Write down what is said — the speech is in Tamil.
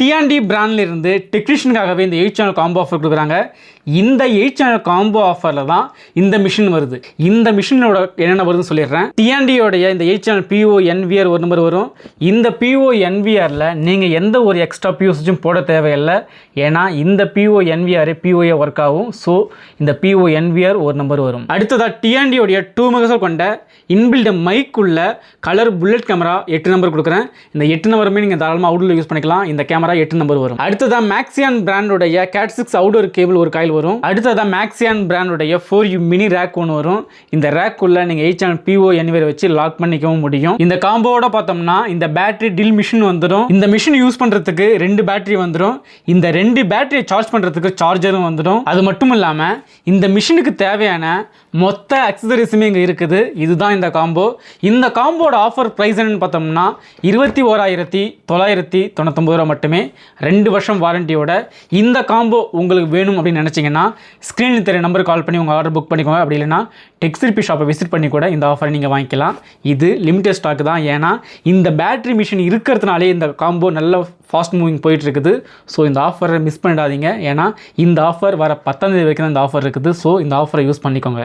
டிஆன்டி பிராண்ட்லேருந்து டெக்னீஷியனுக்காகவே இந்த எயிட் சேனல் காம்போ ஆஃபர் கொடுக்குறாங்க. இந்த எயிட் சேனல் காம்போ ஆஃபரில் தான் இந்த மிஷின் வருது. இந்த மிஷினோட என்னென்ன வருதுன்னு சொல்லிடுறேன். டிஆன்டியோடைய இந்த எயிட் சேனல் பிஓ என்விஆர் ஒரு நம்பர் வரும். இந்த பிஓ என்விஆரில் நீங்கள் எந்த ஒரு எக்ஸ்ட்ரா பியூஸும் போட தேவையில்லை. ஏன்னா இந்த பிஓ என்விஆர் பிஓஏ ஒர்க் ஆகும். ஸோ இந்த பிஓ என்விஆர் ஒரு நம்பர் வரும். அடுத்ததாக டிஆன்டியோடைய டூ மெகாசல் கொண்ட இன்பில்ட் மைக் உள்ள கலர் புல்லட் கேமரா எட்டு நம்பர் கொடுக்குறேன். இந்த எட்டு நம்பருமே நீங்கள் தாராளமாக அவுட்ல யூஸ் பண்ணிக்கலாம். இந்த கேமரா எட்டு நம்பர் வரும். அடுத்ததாக மேக்ஸியான் பிராண்டுடைய கேட் சிக்ஸ் அவுடோர் கேபிள் ஒரு காயில் வரும். அடுத்ததாக மேக்ஸியான் பிராண்டுடைய ஃபோர் யூ மினி ரேக் ஒன்று வரும். இந்த ரேக் உள்ள நீங்கள் எயிட் சேனல் பிஓ என்வியர் வச்சு லாக் பண்ணிக்கவும் முடியும். இந்த காம்போவோட பார்த்தோம்னா இந்த பேட்டரி டில் மிஷின் வந்துடும் இந்த மிஷின் யூஸ் பண்ணுறதுக்கு ரெண்டு பேட்டரி வந்துடும் இந்த ரெண்டு பேட்டரியை சார்ஜ் பண்ணுறதுக்கு சார்ஜரும் வந்துடும் அது மட்டும் இல்லாமல் இந்த மிஷினுக்கு தேவையான மொத்த அக்சசரிஸுமே இங்கே இருக்குது. இதுதான் இந்த காம்போ இந்த காம்போட ஆஃபர் ப்ரைஸ் என்னன்னு பார்த்தோம்னா இருபத்தி ஓராயிரத்தி தொள்ளாயிரத்தி தொண்ணூத்தொம்பது ரூபா மட்டுமே. ரெண்டு வருஷம் வாரண்டியோட இந்த காம்போ உங்களுக்கு வேணும் அப்படின்னு நினச்சிங்கன்னா ஸ்க்ரீனில் தெரிய நம்பர் கால் பண்ணி உங்கள் ஆர்டர் புக் பண்ணிக்கோங்க. அப்படி இல்லைன்னா டெக்ஸ்டிபி ஷாப்பை விசிட் பண்ணி கூட இந்த ஆஃபரை நீங்கள் வாங்கிக்கலாம். இது லிமிடெட் ஸ்டாக் தான். ஏன்னா இந்த பேட்டரி மிஷின் இருக்கிறதுனாலே இந்த காம்போ நல்ல ஃபாஸ்ட் மூவிங் போயிட்டுருக்குது. ஸோ இந்த ஆஃபரை மிஸ் பண்ணிடாதீங்க. ஏன்னா இந்த ஆஃபர் வர பத்தாம் தேதி வரைக்கும் தான் இந்த ஆஃபர் இருக்குது. ஸோ இந்த ஆஃபரை யூஸ் பண்ணிக்கோங்க.